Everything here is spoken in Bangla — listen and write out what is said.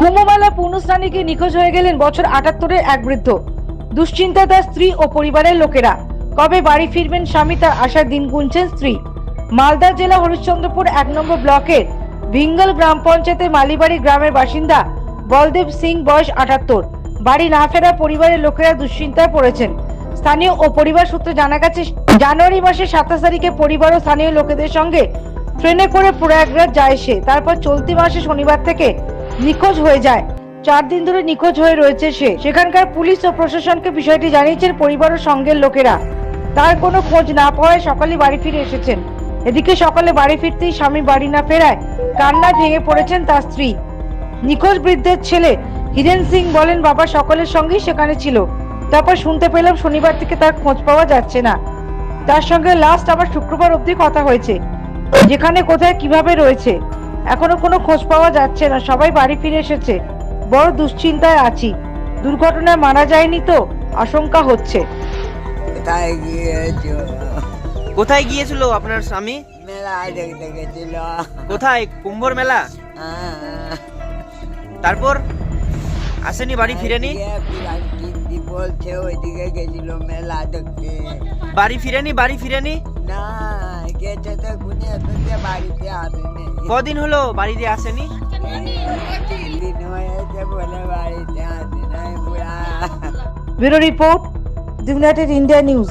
কুম্ভমেলা পূর্ণস্নানীকে নিখোঁজ হয়ে গেলেন বছর আটাত্তরের এক বৃদ্ধ। দুশ্চিন্তায় তার স্ত্রী ও পরিবারের লোকেরা। কবে বাড়ি ফিরবেন স্বামী তার আশার দিন গুনছেন স্ত্রী। মালদা জেলা হরিশ্চন্দ্রপুর এক নম্বর ব্লকের ভিঙ্গল গ্রাম পঞ্চায়েতের মালিবাড়ি গ্রামের বাসিন্দা বলদেব সিং বয়স আটাত্তর। বাড়ি না ফেরা পরিবারের লোকেরা দুশ্চিন্তায় পড়েছেন। স্থানীয় ও পরিবার সূত্রে জানা গেছে, জানুয়ারি মাসের সাতাশ তারিখে পরিবার ও স্থানীয় লোকেদের সঙ্গে ট্রেনে করে প্রয়াগরাজ যায় সে। তারপর চলতি মাসে শনিবার থেকে নিখোঁজ হয়ে যায়। চার দিন ধরে নিখোঁজ হয়ে রয়েছে সে। সেখানকার পুলিশ ও প্রশাসনকে বিষয়টি জানিয়েছেন পরিবার ও সঙ্গের লোকেরা। তার কোনো খোঁজ না পাওয়ায় সকালে বাড়ি ফিরে এসেছেন। এদিকে সকালে বাড়ি ফিরতেই স্বামী বাড়ি না ফেরায় কান্নায় ভেঙে পড়েছেন তার স্ত্রী। নিখোঁজ বৃদ্ধের ছেলে হিরেন সিং বলেন, বাবা সকলের সঙ্গেই সেখানে ছিল। তারপর শুনতে পেলাম শনিবার থেকে তার খোঁজ পাওয়া যাচ্ছে না। তার সঙ্গে লাস্ট আবার শুক্রবার অবধি কথা হয়েছে। যেখানে কোথায় কীভাবে রয়েছে এখনও কোনো খোঁজ পাওয়া যাচ্ছে না সবাই বাড়ি ফিরে এসেছে। বড় দুশ্চিন্তায় আছি। দুর্ঘটনায় মারা যায়নি তো আশঙ্কা হচ্ছে। কোথায় গিয়েছো? কোথায় গিয়েছিল আপনার স্বামী? মেলা দেখতে গেছিল। কোথায়? কুম্ভর মেলা? তারপর? আসেনি বাড়ি ফিরেনি? বিরাট কীর্তি বলছে ওইদিকে গেছিল মেলা দেখতে। বাড়ি ফিরেনি বাড়ি ফিরেনি? না গেছে তো গুনে এসেছে বাড়িতে আসেনি। কদিন হলো বাড়িতে আসেনি? দিন হয়েছে বলে বাড়িতে আসে নাই bureau report united India news.